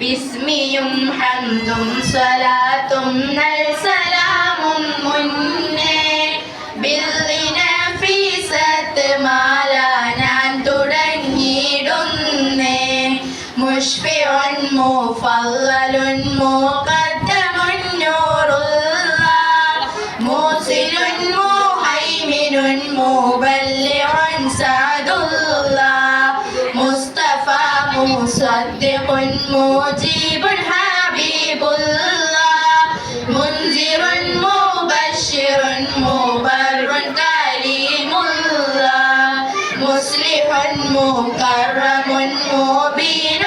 ബിസ്മിയും ഹന്തും സ്വലാത്തും നൽ സലാമും മുന്നേ. ബില്ലിന ഫീസത്ത് മാല ഞാൻ തുടങ്ങിയിടുന്നേ. മുഷ്ഫിഉൻ മുഫല്ലലുൻ മുഖ مصدق مجيب حبيب الله منذر مبشر مبر كريم الله مصلح مكرم مبين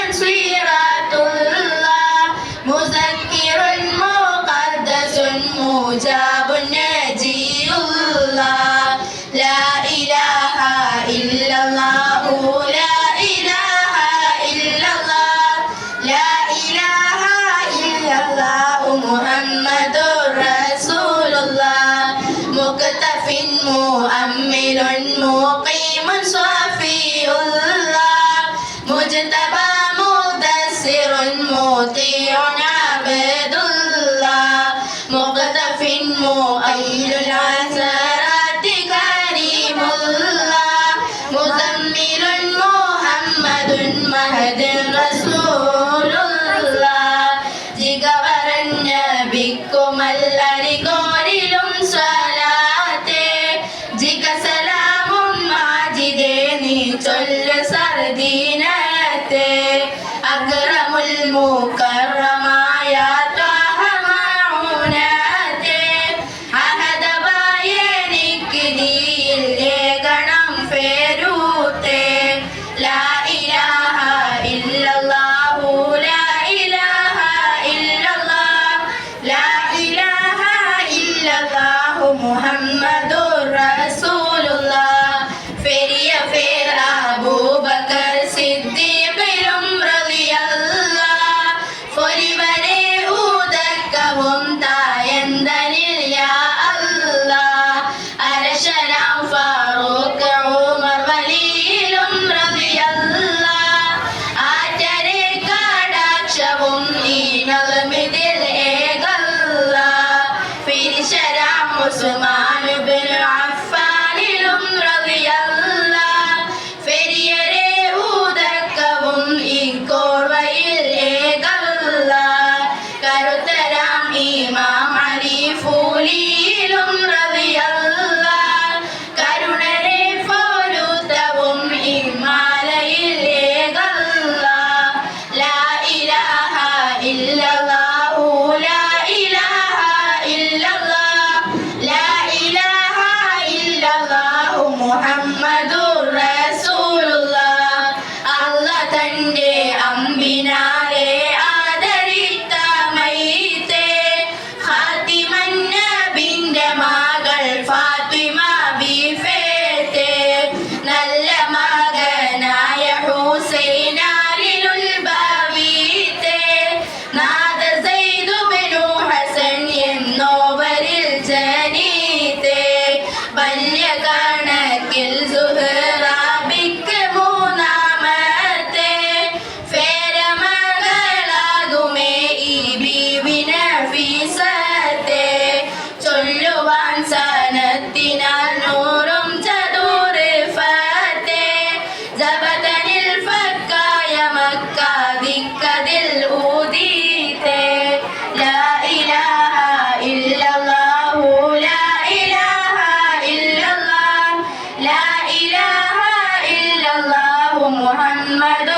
مؤمن مقيم صافي الله مجتبى مدسر مطيع عبد الله مقتف مؤيد العثرات كريم الله مزمل محمد مهد el. ওসমান തന്റെ അമ്പിനാലേ my